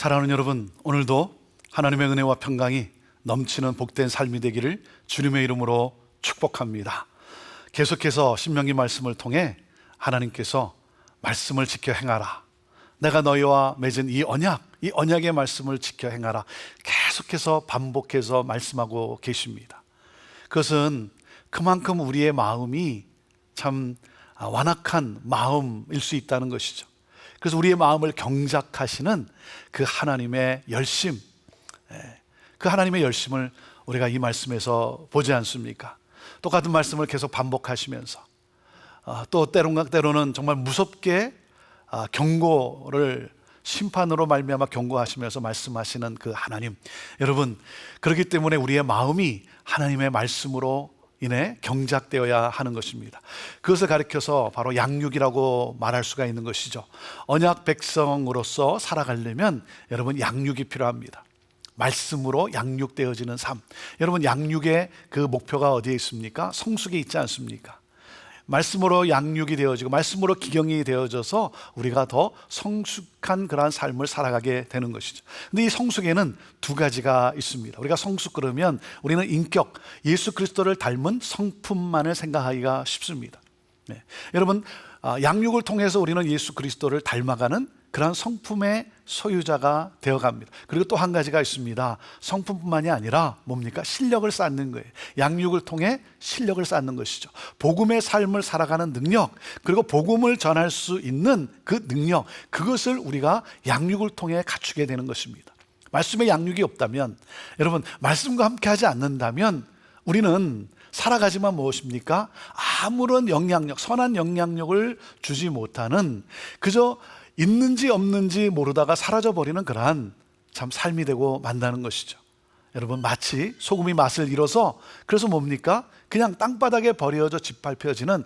사랑하는 여러분, 오늘도 하나님의 은혜와 평강이 넘치는 복된 삶이 되기를 주님의 이름으로 축복합니다. 계속해서 신명기 말씀을 통해 하나님께서 말씀을 지켜 행하라. 내가 너희와 맺은 이 언약, 이 언약의 말씀을 지켜 행하라. 계속해서 반복해서 말씀하고 계십니다. 그것은 그만큼 우리의 마음이 참 완악한 마음일 수 있다는 것이죠. 그래서 우리의 마음을 경작하시는 그 하나님의 열심, 예, 그 하나님의 열심을 우리가 이 말씀에서 보지 않습니까? 똑같은 말씀을 계속 반복하시면서 아, 또 때론 때로는 정말 무섭게 아, 경고를 심판으로 말미암아 경고하시면서 말씀하시는 그 하나님 여러분 그렇기 때문에 우리의 마음이 하나님의 말씀으로 인해 경작되어야 하는 것입니다. 그것을 가리켜서 바로 양육이라고 말할 수가 있는 것이죠. 언약 백성으로서 살아가려면 여러분 양육이 필요합니다. 말씀으로 양육되어지는 삶. 여러분 양육의 그 목표가 어디에 있습니까? 성숙에 있지 않습니까? 말씀으로 양육이 되어지고 말씀으로 기경이 되어져서 우리가 더 성숙한 그러한 삶을 살아가게 되는 것이죠. 근데 이 성숙에는 두 가지가 있습니다. 우리가 성숙 그러면 우리는 인격, 예수 그리스도를 닮은 성품만을 생각하기가 쉽습니다. 네. 여러분, 아, 양육을 통해서 우리는 예수 그리스도를 닮아가는 그러한 성품의 소유자가 되어 갑니다. 그리고 또 한 가지가 있습니다. 성품뿐만이 아니라 뭡니까? 실력을 쌓는 거예요. 양육을 통해 실력을 쌓는 것이죠. 복음의 삶을 살아가는 능력, 그리고 복음을 전할 수 있는 그 능력, 그것을 우리가 양육을 통해 갖추게 되는 것입니다. 말씀의 양육이 없다면, 여러분, 말씀과 함께 하지 않는다면 우리는 살아가지만 무엇입니까? 아무런 영향력, 선한 영향력을 주지 못하는 그저 있는지 없는지 모르다가 사라져 버리는 그러한 참 삶이 되고 만다는 것이죠. 여러분 마치 소금이 맛을 잃어서 그래서 뭡니까? 그냥 땅바닥에 버려져 짓밟혀지는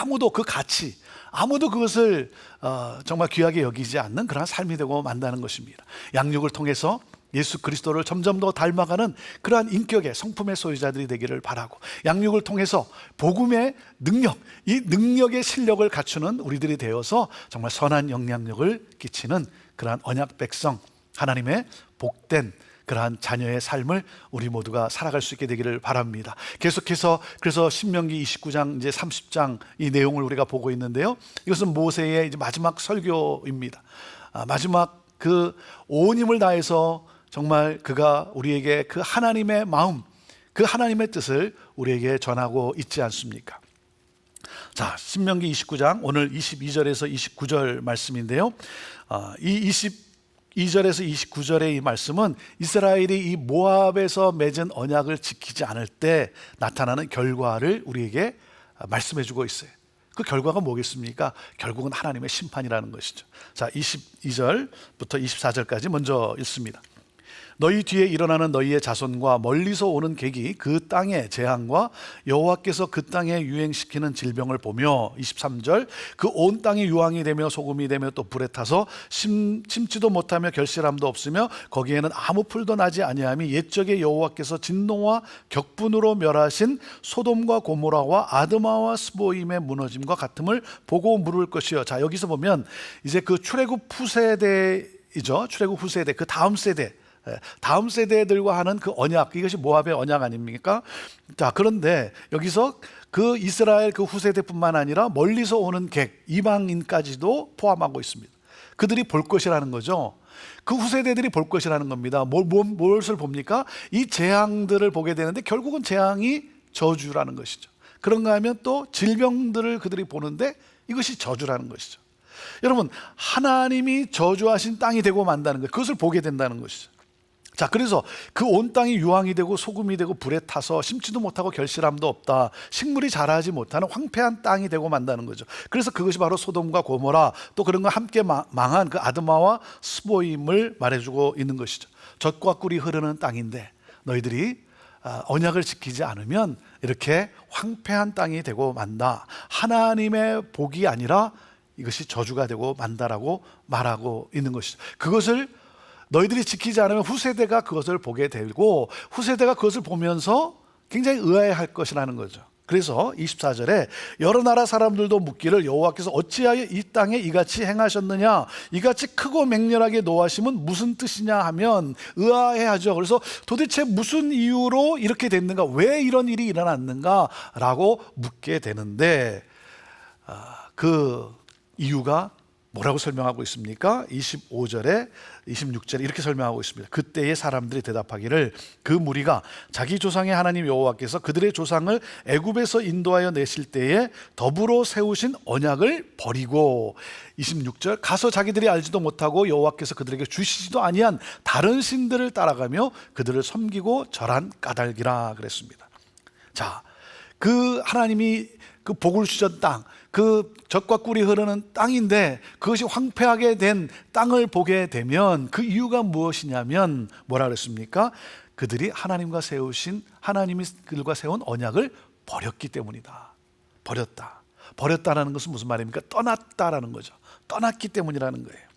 아무도 그 가치, 아무도 그것을 어, 정말 귀하게 여기지 않는 그러한 삶이 되고 만다는 것입니다. 양육을 통해서 예수 그리스도를 점점 더 닮아가는 그러한 인격의 성품의 소유자들이 되기를 바라고 양육을 통해서 복음의 능력, 이 능력의 실력을 갖추는 우리들이 되어서 정말 선한 영향력을 끼치는 그러한 언약 백성 하나님의 복된 그러한 자녀의 삶을 우리 모두가 살아갈 수 있게 되기를 바랍니다. 계속해서 그래서 신명기 29장 이제 30장 이 내용을 우리가 보고 있는데요. 이것은 모세의 이제 마지막 설교입니다. 아, 마지막 그 온 힘을 다해서 정말 그가 우리에게 그 하나님의 마음, 그 하나님의 뜻을 우리에게 전하고 있지 않습니까? 자, 신명기 29장 오늘 22절에서 29절 말씀인데요. 아, 이 22절에서 29절의 이 말씀은 이스라엘이 이 모압에서 맺은 언약을 지키지 않을 때 나타나는 결과를 우리에게 말씀해 주고 있어요. 그 결과가 뭐겠습니까? 결국은 하나님의 심판이라는 것이죠. 자, 22절부터 24절까지 먼저 읽습니다. 너희 뒤에 일어나는 너희의 자손과 멀리서 오는 객이 그 땅의 재앙과 여호와께서 그 땅에 유행시키는 질병을 보며 23절 그 온 땅이 유황이 되며 소금이 되며 또 불에 타서 심, 심지도 못하며 결실함도 없으며 거기에는 아무 풀도 나지 아니함이 옛적에 여호와께서 진노와 격분으로 멸하신 소돔과 고모라와 아드마와 스보임의 무너짐과 같음을 보고 물을 것이요 자 여기서 보면 이제 그 출애굽 후세대이죠. 출애굽 후세대 그 다음 세대 예, 다음 세대들과 하는 그 언약 이것이 모압의 언약 아닙니까? 자 그런데 여기서 그 이스라엘 그 후세대뿐만 아니라 멀리서 오는 객 이방인까지도 포함하고 있습니다. 그들이 볼 것이라는 거죠. 그 후세대들이 볼 것이라는 겁니다. 뭘, 뭘, 무엇을 봅니까? 이 재앙들을 보게 되는데 결국은 재앙이 저주라는 것이죠. 그런가 하면 또 질병들을 그들이 보는데 이것이 저주라는 것이죠. 여러분, 하나님이 저주하신 땅이 되고 만다는 것, 그것을 보게 된다는 것이죠. 자, 그래서 그 온 땅이 유황이 되고 소금이 되고 불에 타서 심지도 못하고 결실함도 없다. 식물이 자라지 못하는 황폐한 땅이 되고 만다는 거죠. 그래서 그것이 바로 소돔과 고모라 또 그런 거 함께 망한 그 아드마와 스보임을 말해주고 있는 것이죠. 젖과 꿀이 흐르는 땅인데 너희들이 아, 언약을 지키지 않으면 이렇게 황폐한 땅이 되고 만다. 하나님의 복이 아니라 이것이 저주가 되고 만다라고 말하고 있는 것이죠. 그것을 너희들이 지키지 않으면 후세대가 그것을 보게 되고 후세대가 그것을 보면서 굉장히 의아해할 것이라는 거죠. 그래서 24절에 여러 나라 사람들도 묻기를 여호와께서 어찌하여 이 땅에 이같이 행하셨느냐 이같이 크고 맹렬하게 노하심은 무슨 뜻이냐 하면 의아해하죠. 그래서 도대체 무슨 이유로 이렇게 됐는가 왜 이런 일이 일어났는가라고 묻게 되는데 아, 그 이유가 뭐라고 설명하고 있습니까? 25절에 26절에 이렇게 설명하고 있습니다. 그때의 사람들이 대답하기를 그 무리가 자기 조상의 하나님 여호와께서 그들의 조상을 애굽에서 인도하여 내실 때에 더불어 세우신 언약을 버리고 26절 가서 자기들이 알지도 못하고 여호와께서 그들에게 주시지도 아니한 다른 신들을 따라가며 그들을 섬기고 절한 까닭이라 그랬습니다. 자, 그 하나님이 그 복을 주셨던 땅, 그 젖과 꿀이 흐르는 땅인데 그것이 황폐하게 된 땅을 보게 되면 그 이유가 무엇이냐면 뭐라 그랬습니까? 그들이 하나님과 세우신 하나님이 그들과 세운 언약을 버렸기 때문이다. 버렸다. 버렸다라는 것은 무슨 말입니까? 떠났다라는 거죠. 떠났기 때문이라는 거예요.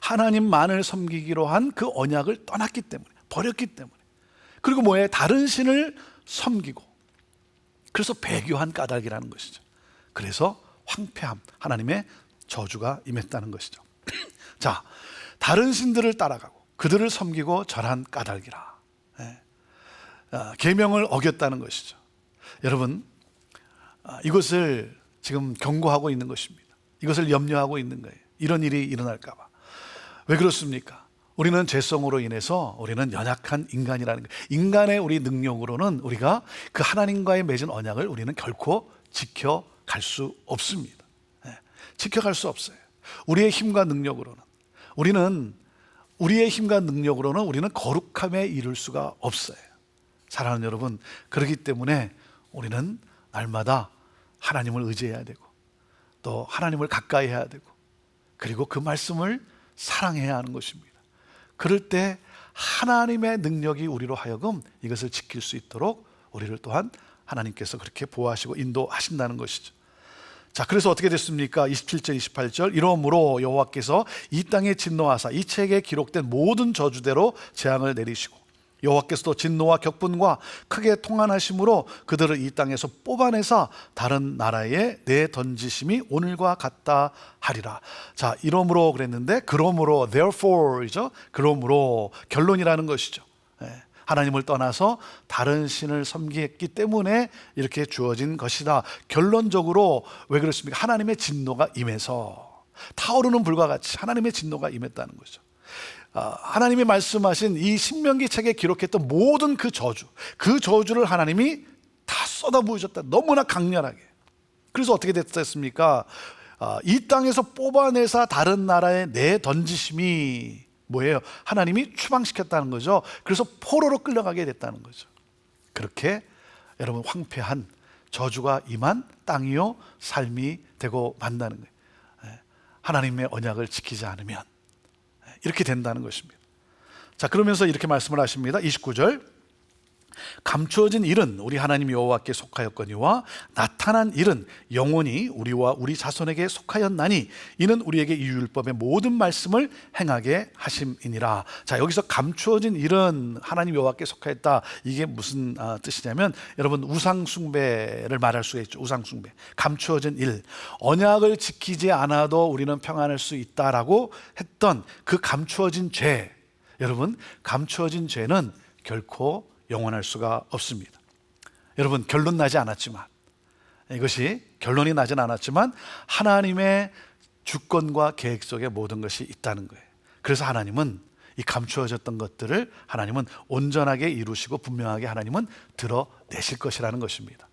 하나님만을 섬기기로 한 그 언약을 떠났기 때문에 버렸기 때문에 그리고 뭐예요? 다른 신을 섬기고 그래서 배교한 까닭이라는 것이죠. 그래서 황폐함, 하나님의 저주가 임했다는 것이죠. 자, 다른 신들을 따라가고 그들을 섬기고 절한 까닭이라. 예. 아, 계명을 어겼다는 것이죠. 여러분, 아, 이것을 지금 경고하고 있는 것입니다. 이것을 염려하고 있는 거예요. 이런 일이 일어날까봐. 왜 그렇습니까? 우리는 죄성으로 인해서 우리는 연약한 인간이라는 거예요. 인간의 우리 능력으로는 우리가 그 하나님과의 맺은 언약을 우리는 결코 지켜 갈 수 없습니다. 예, 지켜갈 수 없어요. 우리의 힘과 능력으로는 우리는 우리의 힘과 능력으로는 우리는 거룩함에 이를 수가 없어요. 사랑하는 여러분, 그렇기 때문에 우리는 날마다 하나님을 의지해야 되고 또 하나님을 가까이 해야 되고 그리고 그 말씀을 사랑해야 하는 것입니다. 그럴 때 하나님의 능력이 우리로 하여금 이것을 지킬 수 있도록 우리를 또한 하나님께서 그렇게 보호하시고 인도하신다는 것이죠. 자, 그래서 어떻게 됐습니까? 27절, 28절. 이러므로 여호와께서 이 땅에 진노하사 이 책에 기록된 모든 저주대로 재앙을 내리시고 여호와께서도 진노와 격분과 크게 통한하심으로 그들을 이 땅에서 뽑아내사 다른 나라에 내 던지심이 오늘과 같다 하리라. 자, 이러므로 그랬는데 그러므로 therefore이죠. 그러므로 결론이라는 것이죠. 예. 하나님을 떠나서 다른 신을 섬기기 때문에 이렇게 주어진 것이다. 결론적으로 왜 그렇습니까? 하나님의 진노가 임해서 타오르는 불과 같이 하나님의 진노가 임했다는 거죠. 아, 하나님이 말씀하신 이 신명기 책에 기록했던 모든 그 저주, 그 저주를 하나님이 다 쏟아부으셨다. 너무나 강렬하게. 그래서 어떻게 됐습니까? 아, 이 땅에서 뽑아내사 다른 나라에 내 던지심이 뭐예요? 하나님이 추방시켰다는 거죠. 그래서 포로로 끌려가게 됐다는 거죠. 그렇게 여러분 황폐한 저주가 임한 땅이요 삶이 되고 만나는 거예요. 예, 하나님의 언약을 지키지 않으면 이렇게 된다는 것입니다. 자, 그러면서 이렇게 말씀을 하십니다. 29절. 감추어진 일은 우리 하나님 여호와께 속하였거니와 나타난 일은 영원히 우리와 우리 자손에게 속하였나니 이는 우리에게 이 율법의 모든 말씀을 행하게 하심이니라. 자, 여기서 감추어진 일은 하나님 여호와께 속하였다. 이게 무슨 아, 뜻이냐면 여러분 우상 숭배를 말할 수가 있죠. 우상 숭배. 감추어진 일. 언약을 지키지 않아도 우리는 평안할 수 있다라고 했던 그 감추어진 죄. 여러분, 감추어진 죄는 결코 영원할 수가 없습니다. 여러분 결론 나지 않았지만 이것이 결론이 나진 않았지만 하나님의 주권과 계획 속에 모든 것이 있다는 거예요. 그래서 하나님은 이 감추어졌던 것들을 하나님은 온전하게 이루시고 분명하게 하나님은 드러내실 것이라는 것입니다.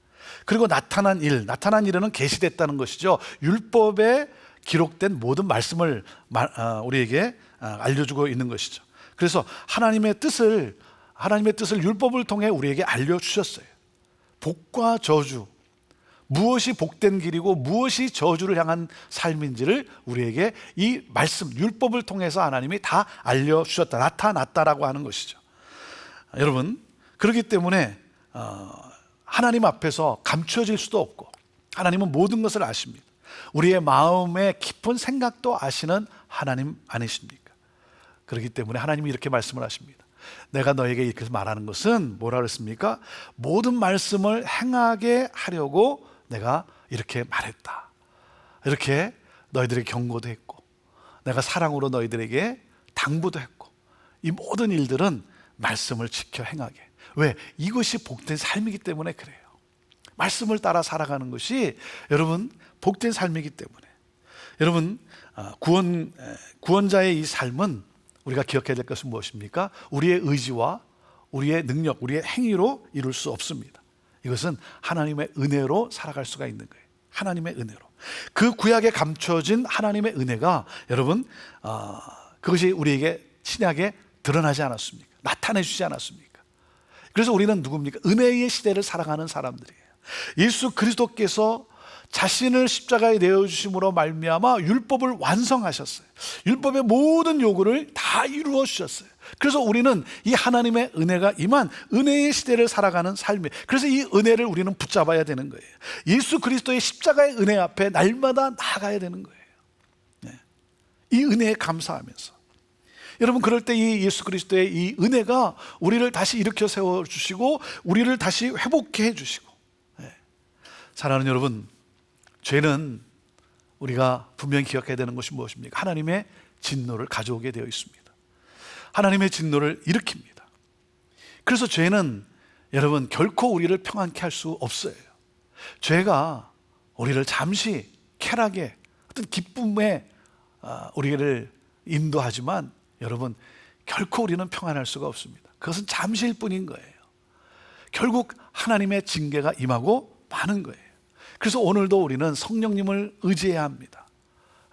그리고 나타난 일, 나타난 일은 계시됐다는 것이죠. 율법에 기록된 모든 말씀을 어, 우리에게 어, 알려주고 있는 것이죠. 그래서 하나님의 뜻을 하나님의 뜻을 율법을 통해 우리에게 알려주셨어요. 복과 저주, 무엇이 복된 길이고 무엇이 저주를 향한 삶인지를 우리에게 이 말씀, 율법을 통해서 하나님이 다 알려주셨다, 나타났다라고 하는 것이죠. 여러분, 그렇기 때문에 어, 하나님 앞에서 감추어질 수도 없고 하나님은 모든 것을 아십니다. 우리의 마음의 깊은 생각도 아시는 하나님 아니십니까? 그렇기 때문에 하나님이 이렇게 말씀을 하십니다. 내가 너에게 이렇게 말하는 것은 뭐라 그랬습니까? 모든 말씀을 행하게 하려고 내가 이렇게 말했다. 이렇게 너희들에게 경고도 했고, 내가 사랑으로 너희들에게 당부도 했고, 이 모든 일들은 말씀을 지켜 행하게. 왜? 이것이 복된 삶이기 때문에 그래요. 말씀을 따라 살아가는 것이 여러분 복된 삶이기 때문에 여러분 아, 구원 에, 구원자의 이 삶은 우리가 기억해야 될 것은 무엇입니까? 우리의 의지와 우리의 능력, 우리의 행위로 이룰 수 없습니다. 이것은 하나님의 은혜로 살아갈 수가 있는 거예요. 하나님의 은혜로. 그 구약에 감춰진 하나님의 은혜가 여러분 아, 그것이 우리에게 신약에 드러나지 않았습니까? 나타내 주지 않았습니까? 그래서 우리는 누굽니까? 은혜의 시대를 살아가는 사람들이에요. 예수 그리스도께서 자신을 십자가에 내어 주심으로 말미암아 율법을 완성하셨어요. 율법의 모든 요구를 다 이루어 주셨어요. 그래서 우리는 이 하나님의 은혜가 임한 은혜의 시대를 살아가는 삶이에요. 그래서 이 은혜를 우리는 붙잡아야 되는 거예요. 예수 그리스도의 십자가의 은혜 앞에 날마다 나아가야 되는 거예요. 네. 이 은혜에 감사하면서 여러분 그럴 때 이 예수 그리스도의 이 은혜가 우리를 다시 일으켜 세워 주시고 우리를 다시 회복해 주시고 네. 사랑하는 여러분 죄는 우리가 분명히 기억해야 되는 것이 무엇입니까? 하나님의 진노를 가져오게 되어 있습니다. 하나님의 진노를 일으킵니다. 그래서 죄는 여러분 결코 우리를 평안케 할 수 없어요. 죄가 우리를 잠시 쾌락에 어떤 기쁨에 아, 우리를 인도하지만 여러분 결코 우리는 평안할 수가 없습니다. 그것은 잠시일 뿐인 거예요. 결국 하나님의 징계가 임하고 마는 거예요. 그래서 오늘도 우리는 성령님을 의지해야 합니다.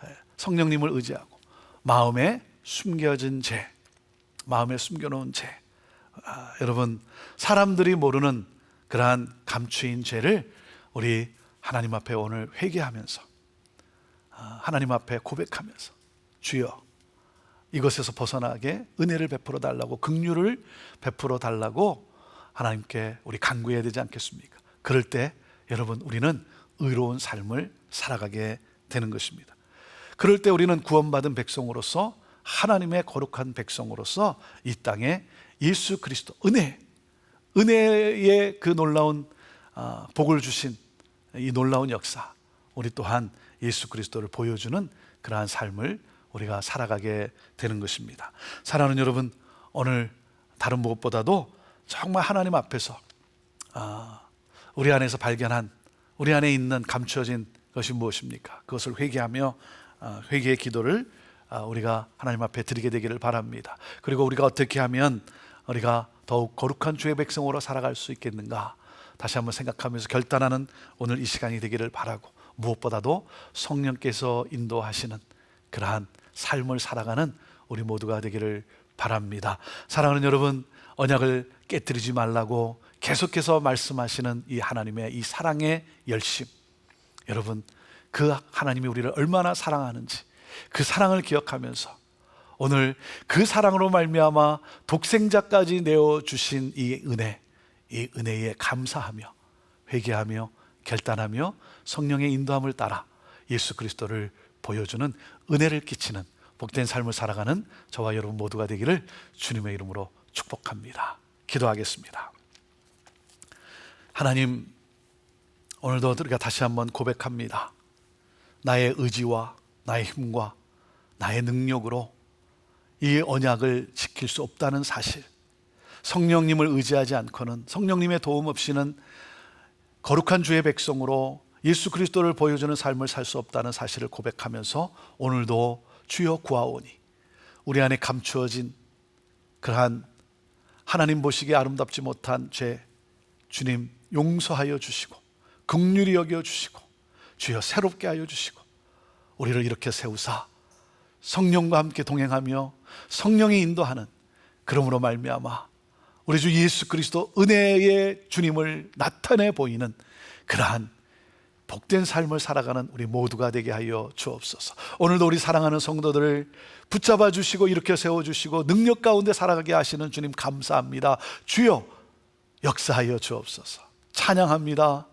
예, 성령님을 의지하고 마음에 숨겨진 죄, 마음에 숨겨놓은 죄. 아, 여러분 사람들이 모르는 그러한 감추인 죄를 우리 하나님 앞에 오늘 회개하면서 아, 하나님 앞에 고백하면서 주여 이것에서 벗어나게 은혜를 베풀어 달라고 긍휼을 베풀어 달라고 하나님께 우리 간구해야 되지 않겠습니까? 그럴 때 여러분 우리는 의로운 삶을 살아가게 되는 것입니다. 그럴 때 우리는 구원받은 백성으로서 하나님의 거룩한 백성으로서 이 땅에 예수 그리스도 은혜 은혜의 그 놀라운 아, 복을 주신 이 놀라운 역사 우리 또한 예수 그리스도를 보여주는 그러한 삶을 우리가 살아가게 되는 것입니다. 사랑하는 여러분 오늘 다른 무엇보다도 정말 하나님 앞에서 아, 우리 안에서 발견한 우리 안에 있는 감추어진 것이 무엇입니까? 그것을 회개하며 아, 회개의 기도를 아, 우리가 하나님 앞에 드리게 되기를 바랍니다. 그리고 우리가 어떻게 하면 우리가 더욱 거룩한 주의 백성으로 살아갈 수 있겠는가? 다시 한번 생각하면서 결단하는 오늘 이 시간이 되기를 바라고 무엇보다도 성령께서 인도하시는 그러한 삶을 살아가는 우리 모두가 되기를 바랍니다. 사랑하는 여러분, 언약을 깨뜨리지 말라고 계속해서 말씀하시는 이 하나님의 이 사랑의 열심. 여러분, 그 하나님이 우리를 얼마나 사랑하는지 그 사랑을 기억하면서 오늘 그 사랑으로 말미암아 독생자까지 내어 주신 이 은혜, 이 은혜에 감사하며 회개하며 결단하며 성령의 인도함을 따라 예수 그리스도를 보여주는 은혜를 끼치는 복된 삶을 살아가는 저와 여러분 모두가 되기를 주님의 이름으로 축복합니다. 기도하겠습니다. 하나님, 오늘도 우리가 다시 한번 고백합니다. 나의 의지와 나의 힘과 나의 능력으로 이 언약을 지킬 수 없다는 사실. 성령님을 의지하지 않고는 성령님의 도움 없이는 거룩한 주의 백성으로 예수 그리스도를 보여주는 삶을 살 수 없다는 사실을 고백하면서 오늘도 주여 구하오니 우리 안에 감추어진 그러한 하나님 보시기에 아름답지 못한 죄 주님 용서하여 주시고 극률이 여겨 주시고 주여 새롭게 하여 주시고 우리를 이렇게 세우사 성령과 함께 동행하며 성령이 인도하는 그러므로 말미암아 우리 주 예수 그리스도 은혜의 주님을 나타내 보이는 그러한 복된 삶을 살아가는 우리 모두가 되게 하여 주옵소서. 오늘도 우리 사랑하는 성도들을 붙잡아 주시고 이렇게 세워 주시고 능력 가운데 살아가게 하시는 주님 감사합니다. 주여 역사하여 주옵소서. 찬양합니다.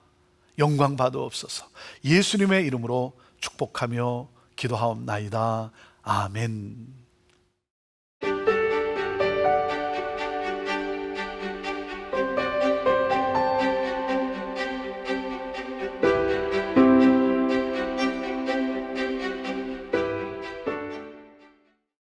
영광 받으옵소서. 예수님의 이름으로 축복하며 기도하옵나이다. 아멘.